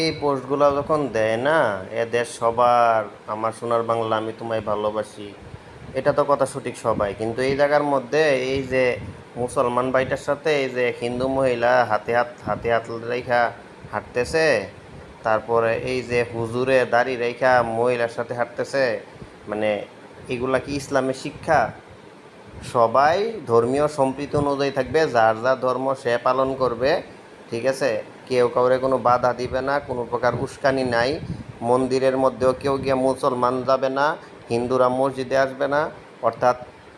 এই পোস্টগুলো যখন দেয় না এ দেশ সবার, আমার সোনার বাংলা আমি তোমায় ভালোবাসি, এটা তো কথা সঠিক সবাই। কিন্তু এই জায়গার মধ্যে এই যে মুসলমান ভাইটার সাথে এই যে হিন্দু মহিলা হাতে হাত হাতে হাত রেখা হাঁটতেছে, তারপরে এই যে হুজুরে দাড়ি রেখা মহিলার সাথে হাঁটতেছে মানে এগুলা কি ইসলামের শিক্ষা? সবাই ধর্মীয় সম্প্রীতি অনুযায়ী থাকবে, যার যার ধর্ম সে পালন করবে ঠিক আছে? কেউ কাউরে কোনো বাধা দিবে না, কোনো প্রকার উস্কানি নাই। মন্দিরের মধ্যেও কেউ গিয়ে মুসলমান যাবে না, হিন্দুরা মসজিদে আসবে না। অর্থাৎ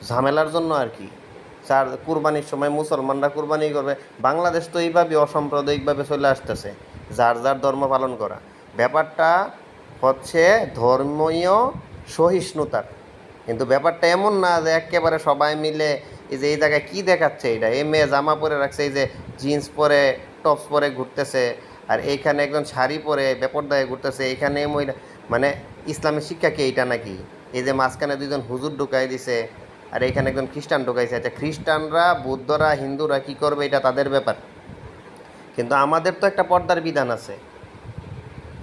ঝামেলার জন্য আর কি। চার, কুরবানির সময় মুসলমানরা কুরবানি করবে। বাংলাদেশ তো এইভাবে অসাম্প্রদায়িকভাবে চলে আসতেছে, যার যার ধর্ম পালন করা। ব্যাপারটা হচ্ছে ধর্মীয় সহিষ্ণুতার। কিন্তু ব্যাপারটা এমন না যে একেবারে সবাই মিলে এই যে এই জায়গায় কী দেখাচ্ছে এটা? এই মেয়ে জামা পরে রাখছে, এই যে জিন্স পরে টপস পরে ঘুরতেছে, আর এইখানে একজন শাড়ি পরে বেপরদায় ঘুরতেছে, এইখানে এই মহিলা মানে ইসলামের শিক্ষা কি এইটা নাকি? এই যে মাঝখানে দুজন হুজুর ঢুকাই দিছে, আর এইখানে একজন খ্রিস্টান ঢুকাইছে। আচ্ছা খ্রিস্টানরা, বৌদ্ধরা, হিন্দুরা কি করবে? এটা তাদের ব্যাপার। কিন্তু আমাদের তো একটা পর্দার বিধান আছে।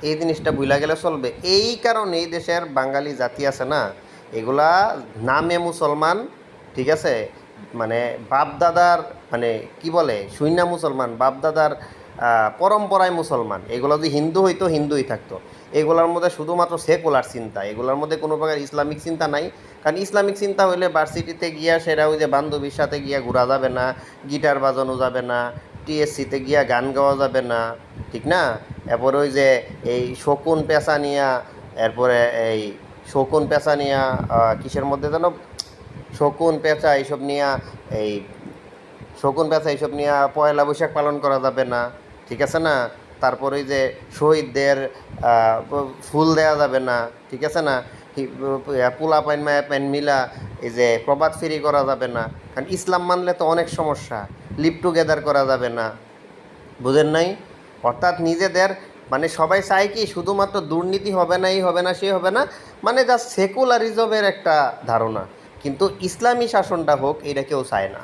এই জিনিসটা ভুলা গেলে চলবে। এই কারণে এই দেশের বাঙালি জাতি আছে না, এগুলা নামে মুসলমান, ঠিক আছে? মানে বাপদাদার মানে কি বলে শূন্য মুসলমান, বাপদাদার পরম্পরায় মুসলমান। এগুলো যদি হিন্দু হইতো, হিন্দুই থাকতো। এগুলোর মধ্যে শুধুমাত্র সেকুলার চিন্তা। এগুলোর মধ্যে কোনো প্রকার ইসলামিক চিন্তা নাই। কারণ ইসলামিক চিন্তা হইলে ভার্সিটিতে গিয়া সেটা ওই যে বান্ধবীর সাথে গিয়া ঘোরা যাবে না, গিটার বাজানো যাবে না, টিএসসিতে গিয়া গান গাওয়া যাবে না, ঠিক না? এরপরে ওই যে এই শকুন পেশা নিয়া, এরপরে এই শকুন পেশা নিয়া কিসের মধ্যে যেন শকুন, পেঁচা এইসব নিয়া এই শকুন, পেঁচা এইসব নিয়ে পয়লা বৈশাখ পালন করা যাবে না, ঠিক আছে না? তারপরে যে শহীদদের ফুল দেওয়া যাবে না, ঠিক আছে না? পোলা পাইন মায়া পাইন মিলা এই যে প্রবাদ ফেরি করা যাবে না, কারণ ইসলাম মানলে তো অনেক সমস্যা, লিভ টুগেদার করা যাবে না, বুঝেন নাই? অর্থাৎ নিজেদের মানে সবাই চায় কি শুধুমাত্র দুর্নীতি হবে না, এই হবে না, সে হবে না মানে যা সেকুলারিজমের একটা ধারণা। কিন্তু ইসলামী শাসনটা হোক, এটা কেউ চায় না।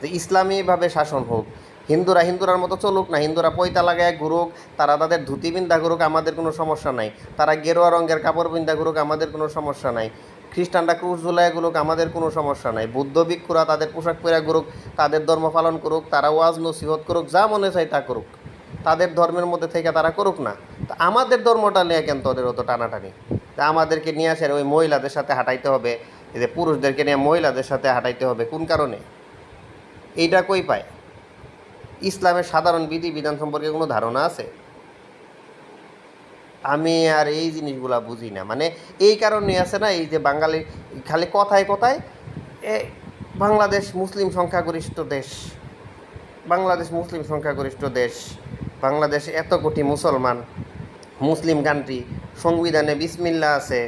যে ইসলামীভাবে শাসন হোক, হিন্দুরা হিন্দুরার মতো চলুক না, হিন্দুরা পয়তা লাগায় ঘুরুক, তারা তাদের ধুতি বিন্দা ঘুরুক, আমাদের কোনো সমস্যা নাই। তারা গেরুয়া রঙের কাপড় বিন্দা ঘুরুক, আমাদের কোনো সমস্যা নাই। খ্রিস্টানরা ক্রুশ ঝুলায় ঘুরুক, আমাদের কোনো সমস্যা নাই। বৌদ্ধ ভিক্ষুরা তাদের পোশাক পরে ঘুরুক, তাদের ধর্ম পালন করুক, তারা ওয়াজ নসিহত করুক, যা মনে চায় তা করুক। তাদের ধর্মের মধ্যে থেকে তারা করুক না। তা আমাদের ধর্মটা নিয়ে কেন তোদের অত টানাটানি? আমাদেরকে নিয়ে আসে ওই মহিলাদের সাথে হাঁটাইতে হবে যে পুরুষদেরকে নিয়ে মহিলাদের সাথে হাঁটাইতে হবে, কোন কারণে? এইটা কই পায়? ইসলামের সাধারণ বিধি বিধান সম্পর্কে কোনো ধারণা আছে? আমি আর এই জিনিসগুলা বুঝি না। মানে এই কারণে আছে না, এই যে বাঙালি খালি কথায় কথায়, এ বাংলাদেশ মুসলিম সংখ্যাগরিষ্ঠ দেশ, বাংলাদেশ মুসলিম সংখ্যাগরিষ্ঠ দেশ, বাংলাদেশ এত কোটি মুসলমান, মুসলিম কান্ট্রি সংবিধানে বিসমিল্লা আছে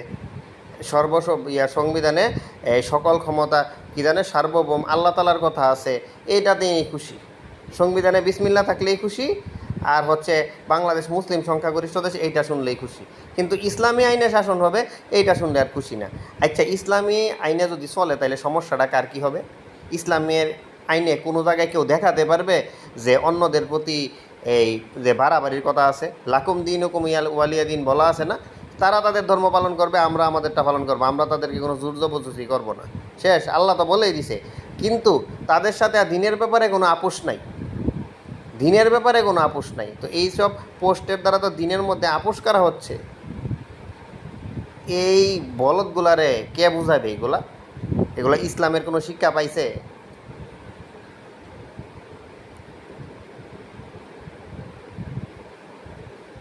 সর্বসব ইয়া সংবিধানে সকল ক্ষমতা কি জানে? সার্বভৌম। আল্লাহ তালার কথা আছে। এইটাতেই খুশি। সংবিধানে বিসমিল্লা থাকলেই খুশি। আর হচ্ছে বাংলাদেশ মুসলিম সংখ্যাগরিষ্ঠ দেশ, এইটা শুনলেই খুশি। কিন্তু ইসলামী আইনে শাসন হবে, এইটা শুনলে আর খুশি না। আচ্ছা ইসলামী আইনে যদি চলে তাহলে সমস্যাটা কার কী হবে? ইসলামের আইনে কোনো জায়গায় কেউ দেখাতে পারবে যে অন্যদের প্রতি এই যে বাড়াবাড়ির কথা আছে? লাকুম দিন হুকুম ইয়াল ওয়ালিয়া দিন বলা আছে না? তারা তাদের ধর্ম পালন করবে, আমরা আমাদেরটা পালন করব। আমরা তাদেরকে কোনো জোর জবরদস্তি করব না। শেষ, আল্লাহ তো বলেই দিছে। কিন্তু তাদের সাথে দিনের ব্যাপারে কোনো আপোষ নাই। দিনের ব্যাপারে কোনো আপোষ নাই। তো এই সব পোস্টের দ্বারা তো দিনের মধ্যে আপোষ করা হচ্ছে। এই বলদগুলারে কে বুঝাবে এগুলা? এগুলা ইসলামের কোনো শিক্ষা পাইছে?